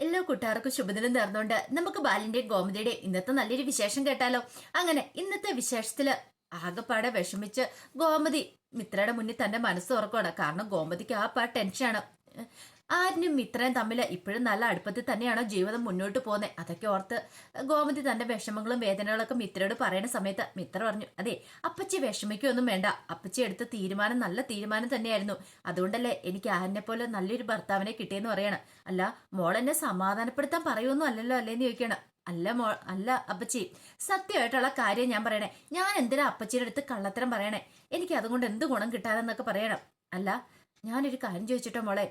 എല്ലാ കൂട്ടുകാർക്കും ശുഭദിനം നേർന്നുകൊണ്ട് നമുക്ക് ബാലിന്റെയും ഗോമതിയുടെയും ഇന്നത്തെ നല്ലൊരു വിശേഷം കേട്ടാലോ? അങ്ങനെ ഇന്നത്തെ വിശേഷത്തിൽ ആകെപ്പാടെ വിഷമിച്ച് ഗോമതി മിത്രയുടെ മുന്നിൽ തന്റെ മനസ്സ് ഉറക്കുവാണ് കാരണം ഗോമതിക്ക് ആ പാ ടെൻഷനാണ് ആരിനും ഇത്രയും തമ്മിൽ ഇപ്പോഴും നല്ല അടുപ്പത്തിൽ തന്നെയാണോ ജീവിതം മുന്നോട്ട് പോകുന്നത് അതൊക്കെ ഓർത്ത് ഗോമതി തന്റെ വിഷമങ്ങളും വേദനകളൊക്കെ മിത്രയോട് പറയുന്ന സമയത്ത് മിത്ര പറഞ്ഞു അതെ അപ്പച്ചി വിഷമിക്കൊന്നും വേണ്ട. അപ്പച്ചി എടുത്ത തീരുമാനം നല്ല തീരുമാനം തന്നെയായിരുന്നു. അതുകൊണ്ടല്ലേ എനിക്ക് ആരിനെ പോലെ നല്ലൊരു ഭർത്താവിനെ കിട്ടിയെന്ന് പറയണം? അല്ല മോളെന്നെ സമാധാനപ്പെടുത്താൻ പറയുമൊന്നും അല്ലല്ലോ അല്ലേന്ന് ചോദിക്കണം? അല്ല മോ അല്ല അപ്പച്ചി സത്യമായിട്ടുള്ള കാര്യം ഞാൻ പറയണേ. ഞാൻ എന്തിനാ അപ്പച്ചിയുടെ അടുത്ത് കള്ളത്തരം പറയണേ? എനിക്ക് അതുകൊണ്ട് എന്ത് ഗുണം കിട്ടാതെന്നൊക്കെ പറയണം. അല്ല ഞാനൊരു കാര്യം ചോദിച്ചിട്ടോ മോളെ?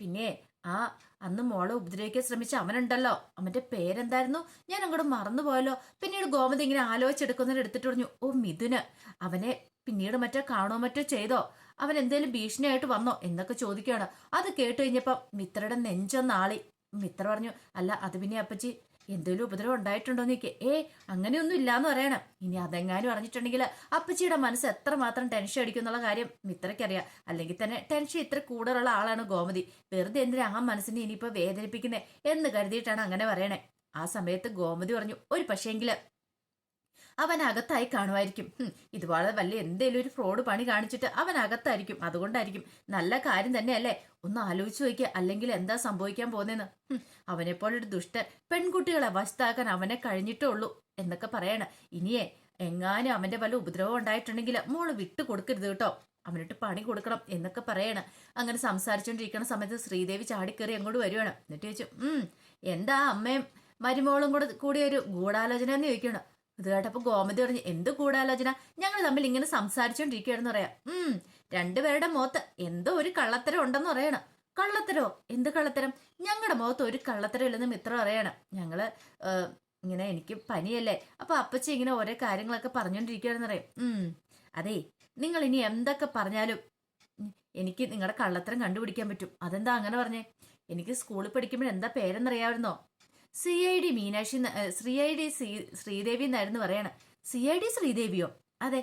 പിന്നെ ആ അന്ന് മോളെ ഉപദ്രവിക്കാൻ ശ്രമിച്ച അവനുണ്ടല്ലോ. അവന്റെ പേരെന്തായിരുന്നു? ഞാൻ അങ്ങോട്ട് മറന്നുപോയല്ലോ. പിന്നീട് ഗോമതി ഇങ്ങനെ ആലോചിച്ചെടുക്കുന്നതിന് എടുത്തിട്ട് പറഞ്ഞു ഓ മിഥുന് അവനെ പിന്നീട് മറ്റോ കാണോ മറ്റോ ചെയ്തോ? അവൻ എന്തേലും ഭീഷണിയായിട്ട് വന്നോ? എന്നൊക്കെ ചോദിക്കുകയാണ്. അത് കേട്ട് കഴിഞ്ഞപ്പം മിത്രയുടെ നെഞ്ചൊന്നാളി മിത്ര പറഞ്ഞു അല്ല അത് പിന്നെ അപ്പച്ചി എന്തേലും ഉപദ്രവം ഉണ്ടായിട്ടുണ്ടോ നീക്ക് ഏ അങ്ങനെയൊന്നും ഇല്ലാന്ന് പറയണം. ഇനി അതെങ്ങാനും അറിഞ്ഞിട്ടുണ്ടെങ്കിൽ അപ്പച്ചിയുടെ മനസ്സ് എത്രമാത്രം ടെൻഷൻ അടിക്കും എന്നുള്ള കാര്യം മിത്രയ്ക്കറിയാം. അല്ലെങ്കിൽ തന്നെ ടെൻഷൻ ഇത്ര കൂടുതലുള്ള ആളാണ് ഗോമതി. വെറുതെ എന്തിനാ ആ മനസ്സിനെ ഇനിയിപ്പോ വേദനിപ്പിക്കുന്നേ എന്ന് കരുതിയിട്ടാണ് അങ്ങനെ പറയണേ. ആ സമയത്ത് ഗോമതി പറഞ്ഞു ഒരു പക്ഷേങ്കിൽ അവൻ അകത്തായി കാണുമായിരിക്കും ഇത് വളരെ വലിയ എന്തേലും ഒരു ഫ്രോഡ് പണി കാണിച്ചിട്ട് അവൻ അകത്തായിരിക്കും അതുകൊണ്ടായിരിക്കും. നല്ല കാര്യം തന്നെയല്ലേ? ഒന്ന് ആലോചിച്ച് നോക്കിയ. അല്ലെങ്കിൽ എന്താ സംഭവിക്കാൻ പോകുന്നതെന്ന് അവനെപ്പോലൊരു ദുഷ്ടൻ പെൺകുട്ടികളെ വശത്താക്കാൻ അവനെ കഴിഞ്ഞിട്ടേ ഉള്ളൂ എന്നൊക്കെ പറയണ. ഇനിയേ എങ്ങാനും അവന്റെ വല്ല ഉപദ്രവം ഉണ്ടായിട്ടുണ്ടെങ്കിൽ മോൾ വിട്ടു കൊടുക്കരുത് കേട്ടോ. അവനിട്ട് പണി കൊടുക്കണം എന്നൊക്കെ പറയണ. അങ്ങനെ സംസാരിച്ചുകൊണ്ടിരിക്കുന്ന സമയത്ത് ശ്രീദേവി ചാടിക്കേറി അങ്ങോട്ട് വരുവാണ്. എന്നിട്ട് ചോദിച്ചു എന്താ അമ്മയും മരുമോളും കൂടെ കൂടി ഒരു ഗൂഢാലോചന എന്ന് ചോദിക്കണം ഇത് കേട്ടപ്പോ ഗോമതി പറഞ്ഞു എന്ത് ഗൂഢാലോചന? ഞങ്ങൾ തമ്മിൽ ഇങ്ങനെ സംസാരിച്ചോണ്ടിരിക്കുകയാണെന്ന് പറയാം. ഉം രണ്ടുപേരുടെ മുഖത്ത് എന്തോ ഒരു കള്ളത്തരം ഉണ്ടെന്ന് പറയണം. കള്ളത്തരോ? എന്ത് കള്ളത്തരം? ഞങ്ങളുടെ മുഖത്ത് ഒരു കള്ളത്തരം ഇല്ലെന്ന് മിത്രം പറയണം. ഞങ്ങൾ ഇങ്ങനെ എനിക്ക് പനിയല്ലേ? അപ്പൊ അപ്പച്ചി ഇങ്ങനെ ഓരോ കാര്യങ്ങളൊക്കെ പറഞ്ഞോണ്ടിരിക്കുകയാണെന്ന് പറയും. ഉം അതെ നിങ്ങൾ ഇനി എന്തൊക്കെ പറഞ്ഞാലും എനിക്ക് നിങ്ങളുടെ കള്ളത്തരം കണ്ടുപിടിക്കാൻ പറ്റും. അതെന്താ അങ്ങനെ പറഞ്ഞേ? എനിക്ക് സ്കൂളിൽ പഠിക്കുമ്പോൾ എന്താ പേരെന്നറിയാമായിരുന്നോ? C I D Meenakshi Sri I D C Sridevi എന്നായിരുന്നു പറയണ. സി ഐ ഡി ശ്രീദേവിയോ? അതെ.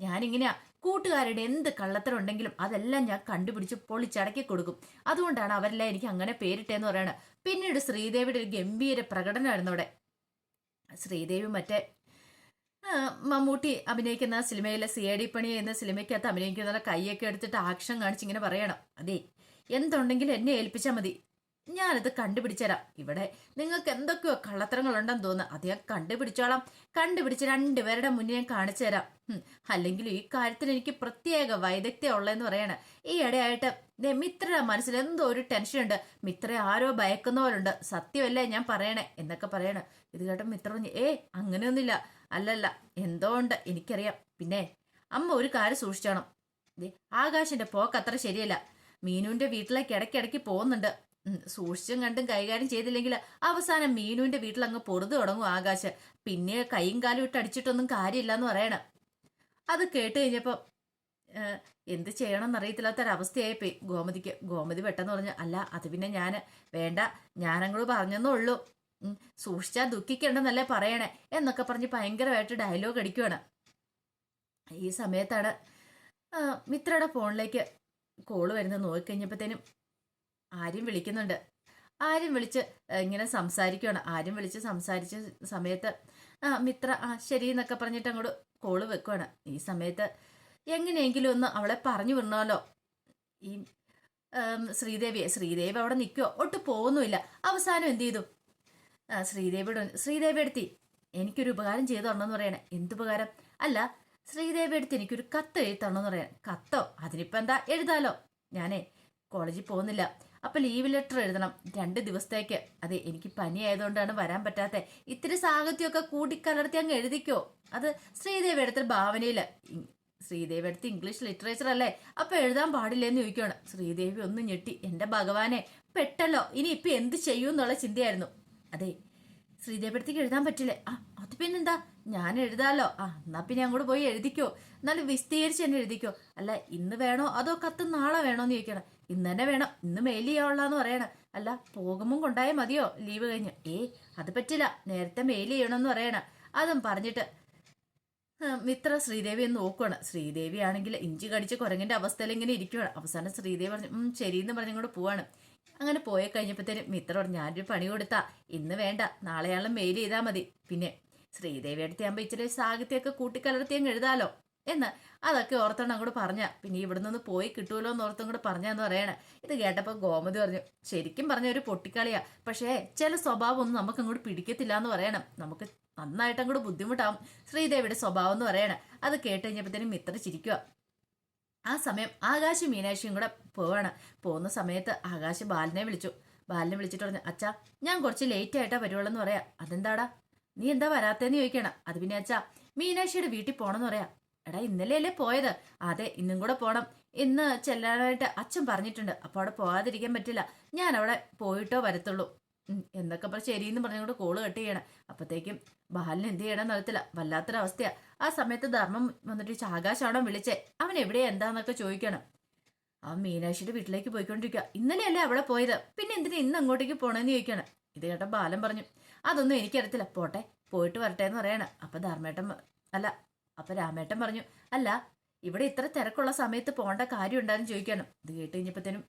ഞാനിങ്ങനെയാ. കൂട്ടുകാരുടെ എന്ത് കള്ളത്തരുണ്ടെങ്കിലും അതെല്ലാം ഞാൻ കണ്ടുപിടിച്ച് പൊളിച്ചടക്കി കൊടുക്കും. അതുകൊണ്ടാണ് അവരെല്ലാം എനിക്ക് അങ്ങനെ പേരിട്ടേന്ന് പറയണത്. പിന്നീട് ശ്രീദേവിയുടെ ഒരു ഗംഭീര പ്രകടനമായിരുന്നു അവിടെ. ശ്രീദേവി മറ്റേ മമ്മൂട്ടി അഭിനയിക്കുന്ന സിനിമയിലെ സി ഐ ഡി പണി എന്ന സിനിമയ്ക്കകത്ത് അഭിനയിക്കുന്ന കൈയൊക്കെ എടുത്തിട്ട് ആക്ഷൻ കാണിച്ച് ഇങ്ങനെ പറയണം. അതെ. എന്തുണ്ടെങ്കിലും എന്നെ ഏൽപ്പിച്ചാൽ മതി. ഞാനത് കണ്ടുപിടിച്ചുതരാം ഇവിടെ നിങ്ങൾക്ക് എന്തൊക്കെയോ കള്ളത്തരങ്ങളുണ്ടെന്ന് തോന്നുന്നു. അത് ഞാൻ കണ്ടുപിടിച്ചോളാം. കണ്ടുപിടിച്ച് രണ്ടുപേരുടെ മുന്നിൽ ഞാൻ കാണിച്ചു തരാം അല്ലെങ്കിൽ ഈ കാര്യത്തിൽ എനിക്ക് പ്രത്യേക വൈദഗ്ധ്യം ഉള്ളതെന്ന് പറയണ. ഈ ഇടയായിട്ട് മിത്രയുടെ മനസ്സിൽ എന്തോ ഒരു ടെൻഷൻ ഉണ്ട്. മിത്ര ആരോ ഭയക്കുന്നവരുണ്ട്. സത്യമല്ലേ ഞാൻ പറയണേ എന്നൊക്കെ പറയണ. ഇത് കേട്ട മിത്ര പറഞ്ഞു ഏ അങ്ങനെയൊന്നുമില്ല. അല്ലല്ല എന്തോ ഉണ്ട് എനിക്കറിയാം. പിന്നെ അമ്മ ഒരു കാര്യം സൂക്ഷിച്ചോണം. ആകാശിന്റെ പോക്ക് അത്ര ശരിയല്ല. മീനുവിന്റെ വീട്ടിലേക്ക് ഇടയ്ക്കിടയ്ക്ക് പോകുന്നുണ്ട്. സൂക്ഷിച്ചും കണ്ടും കൈകാര്യം ചെയ്തില്ലെങ്കിൽ അവസാനം മീനുവിന്റെ വീട്ടിൽ അങ്ങ് പൊറുതു തുടങ്ങും ആകാശ്. പിന്നെ കൈയും കാലും ഇട്ട് അടിച്ചിട്ടൊന്നും കാര്യമില്ല എന്ന് പറയണം. അത് കേട്ട് കഴിഞ്ഞപ്പോ ഏഹ്, എന്ത് ചെയ്യണം എന്നറിയത്തില്ലാത്തൊരവസ്ഥയായി പോയി ഗോമതിക്ക് ഗോമതി പെട്ടെന്ന് പറഞ്ഞു അല്ല അത് പിന്നെ ഞാൻ വേണ്ട ഞാനങ്ങോട് പറഞ്ഞെന്നേ ഉള്ളൂ. സൂക്ഷിച്ചാൽ ദുഃഖിക്കണ്ടെന്നല്ലേ പറയണേ എന്നൊക്കെ പറഞ്ഞ് ഭയങ്കരമായിട്ട് ഡയലോഗ് അടിക്കുവാണ്. ഈ സമയത്താണ് മിത്രയുടെ ഫോണിലേക്ക് കോൾ വരുന്നത് നോക്കിക്കഴിഞ്ഞപ്പോഴത്തേനും ആര്യം വിളിക്കുന്നുണ്ട്. ആര്യം വിളിച്ച് ഇങ്ങനെ സംസാരിക്കുകയാണ് ആര്യം വിളിച്ച് സംസാരിച്ച സമയത്ത് ആ മിത്ര ആ ശരി എന്നൊക്കെ പറഞ്ഞിട്ട് അങ്ങോട്ട് കോൾ വെക്കുവാണ്. ഈ സമയത്ത് എങ്ങനെയെങ്കിലും ഒന്ന് അവളെ പറഞ്ഞു വിടണമല്ലോ. ഈ ശ്രീദേവിയെ ശ്രീദേവി അവിടെ നിൽക്കുവോ? ഒട്ട് പോകുന്നുമില്ല. അവസാനം എന്ത് ചെയ്തു? ശ്രീദേവിയുടെ ശ്രീദേവി എടുത്തി എനിക്കൊരു ഉപകാരം ചെയ്തു തരണമെന്ന് പറയണേ. എന്തുപകാരം അല്ല ശ്രീദേവി എടുത്ത് എനിക്കൊരു കത്ത് എഴുതി തരണമെന്ന് പറയണേ. കത്തോ? അതിനിപ്പോ എന്താ? എഴുതാലോ? ഞാനേ കോളേജിൽ പോകുന്നില്ല. അപ്പൊ ലീവ് ലെറ്റർ എഴുതണം. രണ്ട് ദിവസത്തേക്ക്. അതെ എനിക്ക് പനി ആയതുകൊണ്ടാണ് വരാൻ പറ്റാത്ത. ഇത്തിരി സാഹിത്യമൊക്കെ കൂട്ടിക്കലർത്തി അങ്ങ് എഴുതിക്കോ. അത് ശ്രീദേവി എടുത്ത ഭാവനയിൽ. ഇ- ശ്രീദേവി എടുത്ത് ഇംഗ്ലീഷ് ലിറ്ററേച്ചർ അല്ലേ? അപ്പൊ എഴുതാൻ പാടില്ലെന്ന് ചോദിക്കുകയാണ് ശ്രീദേവി ഒന്ന് ഞെട്ടി. എന്റെ ഭഗവാനെ പെട്ടല്ലോ. ഇനി ഇപ്പൊ എന്ത് ചെയ്യൂ എന്നുള്ള ചിന്തയായിരുന്നു. അതെ ശ്രീദേവി അടുത്തേക്ക് എഴുതാൻ പറ്റില്ലേ? ആ അത് പിന്നെന്താ? ഞാൻ എഴുതാലോ. ആ എന്നാ പിന്നെ അങ്ങോട്ട് പോയി എഴുതിക്കോ. എന്നാലും വിസ്തീകരിച്ച് തന്നെ എഴുതിക്കോ. അല്ല ഇന്ന് വേണോ? അതോ കത്ത് നാളെ വേണോ എന്ന് ചോദിക്കണം. ഇന്ന് തന്നെ വേണം. ഇന്ന് മെയിൽ ചെയ്യാനുള്ളതെന്ന് പറയണം. അല്ല പോകുമ്പോൾ കൊണ്ടായാൽ മതിയോ? ലീവ് കഴിഞ്ഞ്. ഏ അത് പറ്റില്ല. നേരത്തെ മെയിൽ ചെയ്യണമെന്ന് പറയണം. അതും പറഞ്ഞിട്ട് മിത്ര ശ്രീദേവി എന്ന് നോക്കുവാണ്. ശ്രീദേവി ആണെങ്കിൽ ഇഞ്ചി കടിച്ച് കുരങ്ങിന്റെ അവസ്ഥയിൽ ഇങ്ങനെ ഇരിക്കുവാണ്. അവസാനം ശ്രീദേവി പറഞ്ഞു ശരി എന്ന് പറഞ്ഞു അങ്ങോട്ട് പോവാണ്. അങ്ങനെ പോയി കഴിഞ്ഞപ്പോഴത്തേനും മിത്ര പറഞ്ഞു ഞാനൊരു പണി കൊടുത്താ. ഇന്ന് വേണ്ട നാളെയാളും മെയിൽ ചെയ്താൽ മതി. പിന്നെ ശ്രീദേവി അടുത്താകുമ്പോൾ ഇച്ചിരി സാഹിത്യമൊക്കെ കൂട്ടിക്കലർത്തി അങ്ങ് എഴുതാലോ എന്ന് അതൊക്കെ ഓർത്തോണ്ട് അങ്ങോട്ട് പറഞ്ഞ. പിന്നെ ഇവിടെ നിന്ന് പോയി കിട്ടുമല്ലോ എന്ന് ഓർത്തും കൂടെ പറഞ്ഞാന്ന് പറയണേ. ഇത് കേട്ടപ്പോൾ ഗോമതി പറഞ്ഞു ശരിക്കും പറഞ്ഞ ഒരു പൊട്ടിക്കളിയാ. പക്ഷേ ചില സ്വഭാവം ഒന്നും നമുക്ക് അങ്ങോട്ട് പിടിക്കത്തില്ല എന്ന് പറയണം. നമുക്ക് നന്നായിട്ട് അങ്ങോട്ട് ബുദ്ധിമുട്ടാവും ശ്രീദേവിയുടെ സ്വഭാവം എന്ന് പറയണേ. അത് കേട്ട് കഴിഞ്ഞപ്പോഴത്തേനും മിത്ര ചിരിക്കുക ആ സമയം ആകാശ് മീനാക്ഷിയും കൂടെ പോവാണ്. പോകുന്ന സമയത്ത് ആകാശ് ബാലനെ വിളിച്ചു. ബാലനെ വിളിച്ചിട്ട് പറഞ്ഞു അച്ഛാ ഞാൻ കുറച്ച് ലേറ്റ് ആയിട്ടാ വരുവുള്ളൂ എന്ന് പറയാ. അതെന്താടാ? നീ എന്താ വരാത്തേന്ന് ചോദിക്കണം? അത് പിന്നെ അച്ഛാ മീനാക്ഷിയുടെ വീട്ടിൽ പോണെന്ന് പറയാ. എടാ ഇന്നലെയല്ലേ പോയത്? അതെ ഇന്നും കൂടെ പോണം. ഇന്ന് ചെല്ലാനായിട്ട് അച്ഛൻ പറഞ്ഞിട്ടുണ്ട്. അപ്പോൾ അവിടെ പോകാതിരിക്കാൻ പറ്റില്ല. ഞാൻ അവിടെ പോയിട്ടോ വരത്തുള്ളൂ. എന്നൊക്കെ പറഞ്ഞ് ശരിയെന്ന് പറഞ്ഞുകൊണ്ട് കോൾ കട്ട് ചെയ്യണം. അപ്പത്തേക്കും ബാലിന് എന്ത് ചെയ്യണം നടത്തില്ല വല്ലാത്തൊരവസ്ഥയാ. ആ സമയത്ത് ധർമ്മം വന്നിട്ട് ആകാശാണോ വിളിച്ചേ. അവൻ എവിടെയാ എന്താന്നൊക്കെ ചോദിക്കണം. അവൻ മീനാക്ഷിയുടെ വീട്ടിലേക്ക് പോയിക്കൊണ്ടിരിക്കുക ഇന്നലെയല്ലേ അവിടെ പോയത്? പിന്നെ എന്തിനാ ഇന്ന് അങ്ങോട്ടേക്ക് പോണെന്ന് ചോദിക്കണം. ഇത് കേട്ട ബാലൻ പറഞ്ഞു അതൊന്നും എനിക്കറിയത്തില്ല. പോട്ടെ പോയിട്ട് വരട്ടെ എന്ന് പറയണം. അപ്പൊ ധർമ്മേട്ടൻ അല്ല അപ്പൊ രാമേട്ടൻ പറഞ്ഞു അല്ല ഇവിടെ ഇത്ര തിരക്കുള്ള സമയത്ത് പോകേണ്ട കാര്യം ഉണ്ടായിരുന്നു ചോദിക്കണം. ഇത് കേട്ട് കഴിഞ്ഞപ്പോഴത്തേനും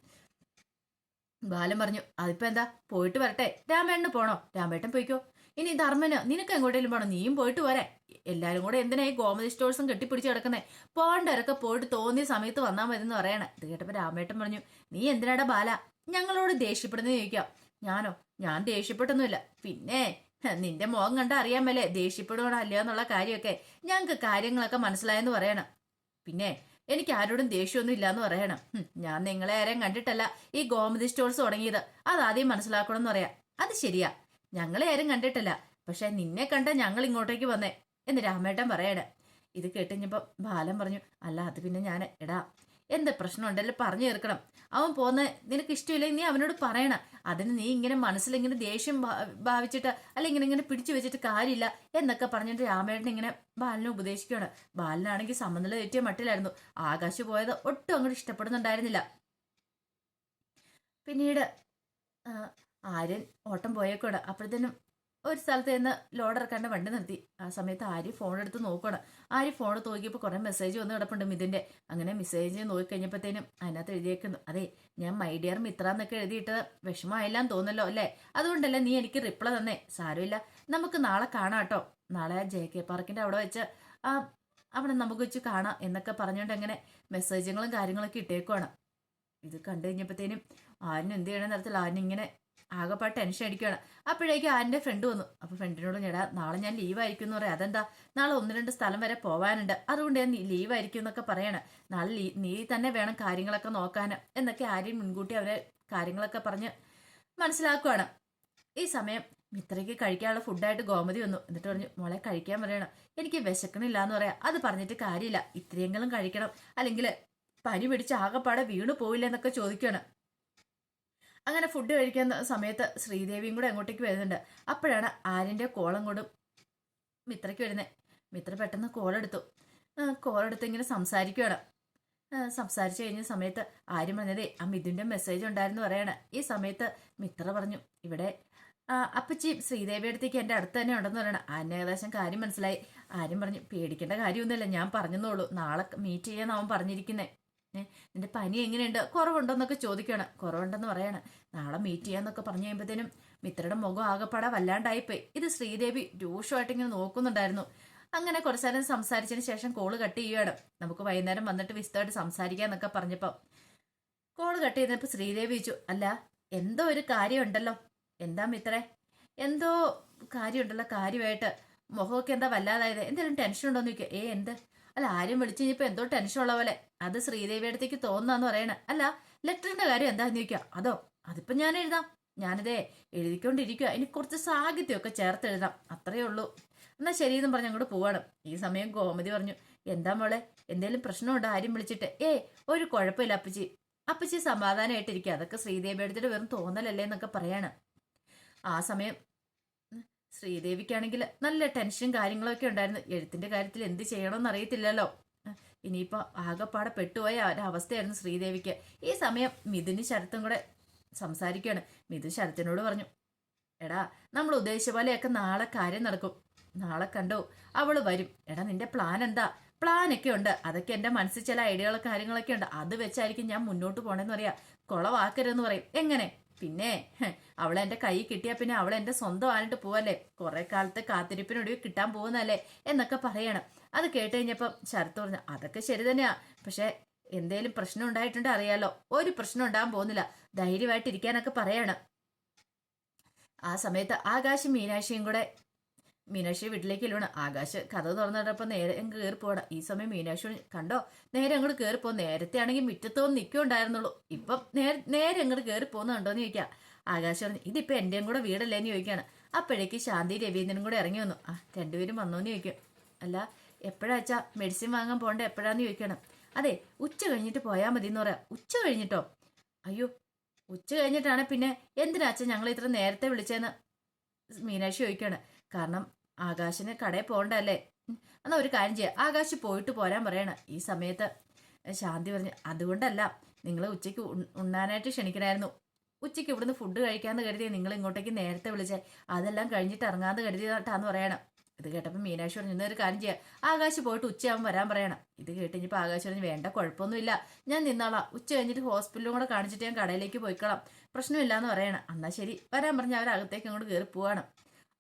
ബാലൻ പറഞ്ഞു അതിപ്പോ എന്താ? പോയിട്ട് വരട്ടെ. രാമേട്ടന് പോണോ? രാമേട്ടൻ പോയിക്കോ. ഇനി ധർമ്മന് നിനക്ക് എങ്ങോട്ടേലും പോണോ? നീയും പോയിട്ട് വരെ എല്ലാരും കൂടെ എന്തിനാ ഈ ഗോമതി സ്റ്റോഴ്സും കെട്ടിപ്പിടിച്ച് കിടക്കുന്നേ? പോണ്ടവരൊക്കെ പോയിട്ട് തോന്നിയ സമയത്ത് വന്നാൽ മതി എന്ന് പറയണേ. ഇത് കേട്ടപ്പോ രാമേട്ടൻ പറഞ്ഞു നീ എന്തിനാടാ ബാല? ഞങ്ങളോട് ദേഷ്യപ്പെടുന്നത് ചോദിക്കാം. ഞാനോ? ഞാൻ ദേഷ്യപ്പെട്ടൊന്നുമില്ല. പിന്നെ നിന്റെ മുഖം കണ്ട അറിയാമല്ലേ മേലേ ദേഷ്യപ്പെടുകയാണോ അല്ലയോ എന്നുള്ള കാര്യമൊക്കെ ഞങ്ങൾക്ക് കാര്യങ്ങളൊക്കെ മനസ്സിലായെന്ന് പറയണം. പിന്നെ എനിക്ക് ആരോടും ദേഷ്യമൊന്നും ഇല്ലാന്ന് പറയണം. ഞാൻ നിങ്ങളെ ആരെയും കണ്ടിട്ടല്ല ഈ ഗോമതി സ്റ്റോൾസ് തുടങ്ങിയത്. അതാദ്യം മനസ്സിലാക്കണം എന്ന് പറയാം. അത് ശരിയാ. ഞങ്ങളെ ആരും കണ്ടിട്ടല്ല. പക്ഷെ നിന്നെ കണ്ട ഞങ്ങൾ ഇങ്ങോട്ടേക്ക് വന്നേ എന്ന് രാമേട്ടൻ പറയണേ. ഇത് കേട്ടുകഴിഞ്ഞപ്പോ ബാലൻ പറഞ്ഞു അല്ല അത് പിന്നെ ഞാൻ എടാ എന്ത് പ്രശ്നം ഉണ്ടല്ലോ പറഞ്ഞു തീർക്കണം. അവൻ പോന്ന നിനക്ക് ഇഷ്ടമില്ല നീ അവനോട് പറയണം. അതിന് നീ ഇങ്ങനെ മനസ്സിലിങ്ങനെ ദേഷ്യം ഭാവിച്ചിട്ട് അല്ല ഇങ്ങനെ പിടിച്ചു വെച്ചിട്ട് കാര്യമില്ല എന്നൊക്കെ പറഞ്ഞിട്ട് രാമേട്ടൻ ഇങ്ങനെ ബാലനെ ഉപദേശിക്കുകയാണ്. ബാലനാണെങ്കിൽ സമനില തെറ്റിയ മട്ടിലായിരുന്നു. ആകാശ് പോയത് ഒട്ടും അങ്ങോട്ട് ഇഷ്ടപ്പെടുന്നുണ്ടായിരുന്നില്ല. പിന്നീട് ആര്യൻ ഓട്ടം പോയേക്കോട് അപ്പോഴത്തേനും ഒരു സ്ഥലത്ത് നിന്ന് ലോഡ് ഇറക്കാണ്ട് വണ്ടി നിർത്തി. ആ സമയത്ത് ആര്യ ഫോൺ എടുത്ത് നോക്കണം ആര്യ ഫോൺ നോക്കിയപ്പോൾ കുറേ മെസ്സേജ് വന്ന് കിടപ്പുണ്ട് മിതിന്റെ അങ്ങനെ മെസ്സേജ് നോക്കിക്കഴിഞ്ഞപ്പോഴത്തേനും അതിനകത്ത് എഴുതിയേക്കുന്നു. അതെ ഞാൻ മൈ ഡിയർ മിത്ര എന്നൊക്കെ എഴുതിയിട്ട് വിഷമമായെല്ലാം തോന്നല്ലോ അല്ലേ? അതുകൊണ്ടല്ലേ നീ എനിക്ക് റിപ്ലൈ തന്നേ. സാരമില്ല നമുക്ക് നാളെ കാണാം കേട്ടോ നാളെ ജെ കെ പാർക്കിന്റെ അവിടെ വെച്ച് ആ അവിടെ നമുക്ക് വെച്ച് കാണാം എന്നൊക്കെ പറഞ്ഞുകൊണ്ട് അങ്ങനെ മെസ്സേജുകളും കാര്യങ്ങളൊക്കെ ഇട്ടേക്കുവാണ്. ഇത് കണ്ടു കഴിഞ്ഞപ്പോഴത്തേനും ആരും എന്ത് ചെയ്യണമെന്ന് അറിയത്തില്ല. ആരിനിങ്ങനെ ആകെപ്പാട് ടെൻഷൻ അടിക്കുകയാണ് അപ്പോഴേക്കും ആന്റെ ഫ്രണ്ട് വന്നു. അപ്പോൾ ഫ്രണ്ടിനോട് ഞെടാ നാളെ ഞാൻ ലീവ് ലീവായിരിക്കും എന്ന് പറയാം. അതെന്താ? നാളെ ഒന്ന് രണ്ട് സ്ഥലം വരെ പോകാനുണ്ട് അതുകൊണ്ട് ഞാൻ ലീവ് ലീവായിരിക്കും എന്നൊക്കെ പറയണം. നാളെ ലീ നീ തന്നെ വേണം കാര്യങ്ങളൊക്കെ നോക്കാൻ എന്നൊക്കെ ആര്യൻ മുൻകൂട്ടി അവരെ കാര്യങ്ങളൊക്കെ പറഞ്ഞ് മനസ്സിലാക്കുകയാണ് ഈ സമയം മിത്രയ്ക്ക് കഴിക്കാനുള്ള ഫുഡായിട്ട് ഗോമതി വന്നു. എന്നിട്ട് പറഞ്ഞു മോളെ കഴിക്കാൻ പറയണം. എനിക്ക് വിശക്കണില്ല എന്ന് പറയാം. അത് പറഞ്ഞിട്ട് കാര്യമില്ല. ഇത്രയെങ്കിലും കഴിക്കണം. അല്ലെങ്കിൽ പനി പിടിച്ച് ആകെപ്പാടെ വീണു പോയില്ല എന്നൊക്കെ ചോദിക്കുകയാണ് അങ്ങനെ ഫുഡ് കഴിക്കുന്ന സമയത്ത് ശ്രീദേവിയും കൂടെ അങ്ങോട്ടേക്ക് വരുന്നുണ്ട്. അപ്പോഴാണ് ആര്യന്റെ കോളം കൊണ്ടും മിത്രയ്ക്ക് വരുന്നത് മിത്ര പെട്ടെന്ന് കോളെടുത്തു കോളെടുത്ത് ഇങ്ങനെ സംസാരിക്കുകയാണ് സംസാരിച്ചു കഴിഞ്ഞ സമയത്ത് ആര്യം പറഞ്ഞതേ ആ മിഥുന്റെ മെസ്സേജ് ഉണ്ടായിരുന്നു പറയാണ്. ഈ സമയത്ത് മിത്ര പറഞ്ഞു ഇവിടെ അപ്പച്ചി ശ്രീദേവി അടുത്തേക്ക് എന്റെ അടുത്ത് തന്നെ ഉണ്ടെന്ന് പറയണം. ആരിന് ഏകദേശം കാര്യം മനസ്സിലായി. ആര്യം പറഞ്ഞു പേടിക്കേണ്ട കാര്യമൊന്നുമില്ല ഞാൻ പറഞ്ഞെന്നുള്ളൂ നാളെ മീറ്റ് ചെയ്യാൻ അവൻ പറഞ്ഞിരിക്കുന്നേ. ഏ, നിന്റെ പനി എങ്ങനെയുണ്ട്? കുറവുണ്ടോന്നൊക്കെ ചോദിക്കണം കുറവുണ്ടെന്ന് പറയാണ്. നാളെ മീറ്റ് ചെയ്യാന്നൊക്കെ പറഞ്ഞു കഴിയുമ്പോഴത്തേനും മിത്രയുടെ മുഖം ആകെപ്പാടെ വല്ലാണ്ടായിപ്പോയി. ഇത് ശ്രീദേവി രൂക്ഷമായിട്ട് ഇങ്ങനെ നോക്കുന്നുണ്ടായിരുന്നു. അങ്ങനെ കുറച്ചു നേരം സംസാരിച്ചതിന് ശേഷം കോൾ കട്ട് ചെയ്യുകയാണ്. നമുക്ക് വൈകുന്നേരം വന്നിട്ട് വിശദമായിട്ട് സംസാരിക്കാന്നൊക്കെ പറഞ്ഞപ്പോൾ കോൾ കട്ട് ചെയ്തപ്പോൾ ശ്രീദേവി ചോദിച്ചു അല്ല എന്തോ ഒരു കാര്യമുണ്ടല്ലോ? എന്താ മിത്രേ? എന്തോ കാര്യമുണ്ടല്ലോ? കാര്യമായിട്ട് മുഖമൊക്കെ എന്താ വല്ലാതായത്? എന്തെങ്കിലും ടെൻഷൻ ഉണ്ടോന്ന് ചോദിക്കുക. ഏ എന്ത്? അല്ല ആരും വിളിച്ചു ഇപ്പൊ എന്തോ ടെൻഷൻ ഉള്ള പോലെ. അത് ശ്രീദേവി അടുത്തേക്ക് തോന്നാന്ന് പറയണ. അല്ല ലെറ്ററിന്റെ കാര്യം എന്താന്ന് ചോദിക്കുക അതോ അതിപ്പോ ഞാൻ എഴുതാം. ഞാനിതേ എഴുതിക്കൊണ്ടിരിക്കുക ഇനി കുറച്ച് സാഹിത്യമൊക്കെ ചേർത്ത് എഴുതാം. അത്രയേ ഉള്ളൂ. എന്നാ ശരിയെന്നും പറഞ്ഞ് അങ്ങോട്ട് പോവാണ്. ഈ സമയം ഗോമതി പറഞ്ഞു എന്താ മോളെ എന്തേലും പ്രശ്നമുണ്ടോ? ആരും വിളിച്ചിട്ട്. ഏ ഒരു കുഴപ്പമില്ല അപ്പച്ചി. അപ്പച്ചി സമാധാനമായിട്ടിരിക്കുക അതൊക്കെ ശ്രീദേവി എടുത്തിട്ട് വെറും തോന്നലല്ലേ എന്നൊക്കെ പറയാണ്. ആ സമയം ശ്രീദേവിക്കാണെങ്കിൽ നല്ല ടെൻഷൻ കാര്യങ്ങളൊക്കെ ഉണ്ടായിരുന്നു. എഴുത്തിന്റെ കാര്യത്തിൽ എന്ത് ചെയ്യണമെന്ന് അറിയത്തില്ലല്ലോ. ഇനിയിപ്പോ ആകെപ്പാടെ പെട്ടുപോയ ഒരവസ്ഥയായിരുന്നു ശ്രീദേവിക്ക്. ഈ സമയം മിഥുന് ശരത്തും കൂടെ സംസാരിക്കുകയാണ്. മിഥുൻ ശരത്തിനോട് പറഞ്ഞു എടാ നമ്മൾ ഉദ്ദേശിച്ച പോലെയൊക്കെ നാളെ കാര്യം നടക്കും. നാളെ കണ്ടോ അവൾ വരും. എടാ നിന്റെ പ്ലാൻ എന്താ? പ്ലാൻ ഒക്കെ ഉണ്ട്. അതൊക്കെ എന്റെ മനസ്സിൽ ചില ഐഡിയകളും കാര്യങ്ങളൊക്കെ ഉണ്ട്. അത് വെച്ചായിരിക്കും ഞാൻ മുന്നോട്ട് പോണെന്ന് പറയാ. കുളവാക്കരുതെന്ന് പറയും. എങ്ങനെ? പിന്നെ അവൾ അവളെന്റെ കൈ കിട്ടിയാ പിന്നെ അവൾ എന്റെ സ്വന്തമായിട്ട് പോവല്ലേ? കുറെ കാലത്തെ കാത്തിരിപ്പിനൊടുവിൽ കിട്ടാൻ പോകുന്നല്ലേ എന്നൊക്കെ പറയണം. അത് കേട്ട് കഴിഞ്ഞപ്പം ശരത്ത് പറഞ്ഞു അതൊക്കെ ശരി തന്നെയാ. പക്ഷെ എന്തേലും പ്രശ്നം ഉണ്ടായിട്ടുണ്ട് അറിയാലോ. ഒരു പ്രശ്നം ഉണ്ടാകാൻ പോകുന്നില്ല. ധൈര്യമായിട്ടിരിക്കാനൊക്കെ പറയണം. ആ സമയത്ത് ആകാശം മീനാക്ഷിയും കൂടെ മീനാക്ഷി വീട്ടിലേക്ക് ഇല്ലണം ആകാശ് കഥ തുറന്നിട്ടപ്പോ നേരെ കയറി പോകണം ഈ സമയം മീനാക്ഷി കണ്ടോ നേരെ അങ്ങോട്ട് കയറി പോ നേരത്തെ ആണെങ്കിൽ മുറ്റത്തോന്ന് നിൽക്കുണ്ടായിരുന്നുള്ളൂ ഇപ്പം നേരെ നേരെ അങ്ങോട്ട് കയറി പോകുന്ന കണ്ടോന്ന് ചോദിക്കാം. ആകാശ് പറഞ്ഞു ഇതിപ്പോ എന്റെ കൂടെ വീടല്ലേന്ന് ചോദിക്കാണ്. അപ്പോഴേക്ക് ശാന്തി രവീന്ദ്രനും കൂടെ ഇറങ്ങി വന്നു. ആ രണ്ടുപേരും വന്നോന്ന് ചോദിക്കും. അല്ല എപ്പോഴാച്ചാ മെഡിസിൻ വാങ്ങാൻ പോണ്ട എപ്പോഴാന്ന്? ചോദിക്കണം. അതെ ഉച്ച കഴിഞ്ഞിട്ട് പോയാൽ മതി എന്ന് പറയാം. ഉച്ച കഴിഞ്ഞിട്ടോ? അയ്യോ ഉച്ച കഴിഞ്ഞിട്ടാണ് പിന്നെ. എന്തിനാച്ചാ ഞങ്ങൾ ഇത്ര നേരത്തെ വിളിച്ചതെന്ന് മീനാക്ഷി ചോദിക്കാണ്. കാരണം ആകാശിന് കടയിൽ പോകണ്ടല്ലേ എന്നാ ഒരു കാര്യം ചെയ്യാം. ആകാശ് പോയിട്ട് പോരാൻ പറയണം ഈ സമയത്ത്. ശാന്തി പറഞ്ഞു അതുകൊണ്ടല്ല നിങ്ങൾ ഉച്ചയ്ക്ക് ഉണ്ണാനായിട്ട് ക്ഷണിക്കണമായിരുന്നു ഉച്ചയ്ക്ക് ഇവിടുന്ന് ഫുഡ് കഴിക്കാന്ന് കരുതി നിങ്ങൾ ഇങ്ങോട്ടേക്ക് നേരത്തെ വിളിച്ചേ. അതെല്ലാം കഴിഞ്ഞിട്ട് ഇറങ്ങാന്ന് കരുതിയിട്ടാന്ന് പറയണം. ഇത് കേട്ടപ്പോൾ മീനാക്ഷി പറഞ്ഞു ഇന്നൊരു കാര്യം ചെയ്യാം. ആകാശ് പോയിട്ട് ഉച്ചയാകുമ്പോൾ വരാൻ പറയണം. ഇത് കേട്ട് കഴിഞ്ഞപ്പോൾ ആകാശ് പറഞ്ഞു വേണ്ട കുഴപ്പമൊന്നുമില്ല. ഞാൻ നിന്നാളാം. ഉച്ച കഴിഞ്ഞിട്ട് ഹോസ്പിറ്റലും കൂടെ കാണിച്ചിട്ട് ഞാൻ കടയിലേക്ക് പോയിക്കളാം. പ്രശ്നമില്ല എന്ന് പറയണം. എന്നാൽ ശരി. വരാൻ പറഞ്ഞ് അവരകത്തേക്ക് അങ്ങോട്ട് കയറി പോവാണ്.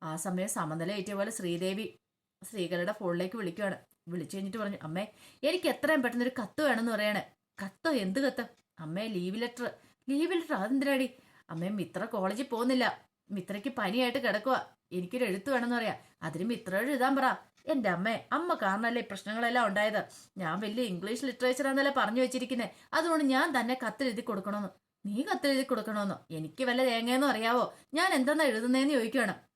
ആ സമയം സമനില ഏറ്റ പോലെ ശ്രീദേവി ശ്രീകലയുടെ ഫോണിലേക്ക് വിളിക്കുകയാണ് വിളിച്ചു കഴിഞ്ഞിട്ട് പറഞ്ഞു അമ്മേ എനിക്ക് എത്രയും പെട്ടെന്ന് ഒരു കത്ത് വേണമെന്ന് പറയണേ. കത്തോ? എന്ത് കത്ത്? അമ്മേ ലീവ് ലെറ്റർ. Leave letter? അതെന്തിനാടി? അമ്മേ മിത്ര കോളേജിൽ പോകുന്നില്ല. മിത്രയ്ക്ക് പനിയായിട്ട് കിടക്കുക എനിക്കൊരു എഴുത്ത് വേണമെന്ന് പറയാം. അതിന് മിത്രയോട് എഴുതാൻ പറ. എന്റെ അമ്മേ അമ്മ കാരണല്ലേ പ്രശ്നങ്ങളെല്ലാം ഉണ്ടായത്? ഞാൻ വലിയ ഇംഗ്ലീഷ് ലിറ്ററേച്ചർ എന്നല്ലേ പറഞ്ഞു വെച്ചിരിക്കുന്നത് അതുകൊണ്ട് ഞാൻ തന്നെ കത്തെഴുതി കൊടുക്കണമെന്ന്. നീ കത്തെഴുതി കൊടുക്കണമെന്നോ? എനിക്ക് വല്ല തേങ്ങയെന്നോ അറിയാവോ? ഞാൻ എന്താ എഴുതുന്നതെന്ന് ചോദിക്കണം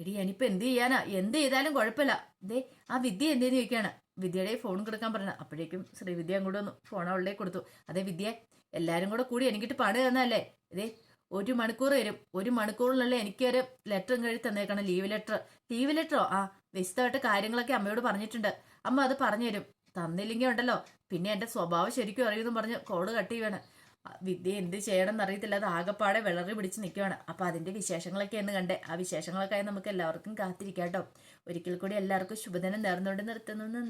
എടി ഞാനിപ്പോ എന്ത് ചെയ്യാനാ? എന്ത് ചെയ്താലും കുഴപ്പമില്ല. ദേ ആ വിദ്യ എന്തേന്ന് ചോദിക്കാണ് വിദ്യയുടെ ഫോൺ കൊടുക്കാൻ പറഞ്ഞു അപ്പോഴേക്കും ശ്രീവിദ്യ അങ്ങോട്ട് വന്നു. ഫോൺ അവളുടെ കൊടുത്തു. അതെ വിദ്യ എല്ലാരും കൂടെ കൂടി എനിക്കിട്ട് പണി തന്നല്ലേ ഇതേ ഒരു മണിക്കൂർ വരും ഒരു മണിക്കൂറിനുള്ള എനിക്ക് ഒരു ലെറ്റർ കഴി തന്നേക്കണം. Leave letter. ലീവ് ലെറ്ററോ? ആ വിശദമായിട്ട് കാര്യങ്ങളൊക്കെ അമ്മയോട് പറഞ്ഞിട്ടുണ്ട്. അമ്മ അത് പറഞ്ഞു തരും. തന്നില്ലെങ്കിൽ ഉണ്ടല്ലോ. പിന്നെ എന്റെ സ്വഭാവം ശരിക്കും അറിയുമെന്ന് പറഞ്ഞ് കോൾ കട്ട് ചെയ്യുവാണ്. വിദ്യ എന്ത് ചെയ്യണം എന്നറിയത്തില്ല അത് ആകെപ്പാടെ വിളറി പിടിച്ച് നിൽക്കുകയാണ് അപ്പൊ അതിന്റെ വിശേഷങ്ങളൊക്കെ എന്ന് കണ്ടേ. ആ വിശേഷങ്ങളൊക്കെ നമുക്ക് എല്ലാവർക്കും കാത്തിരിക്കാം കേട്ടോ. ഒരിക്കൽ കൂടി എല്ലാവർക്കും ശുഭദിനം നേർന്നുകൊണ്ട് നിർത്തുന്നു. നന്ദി.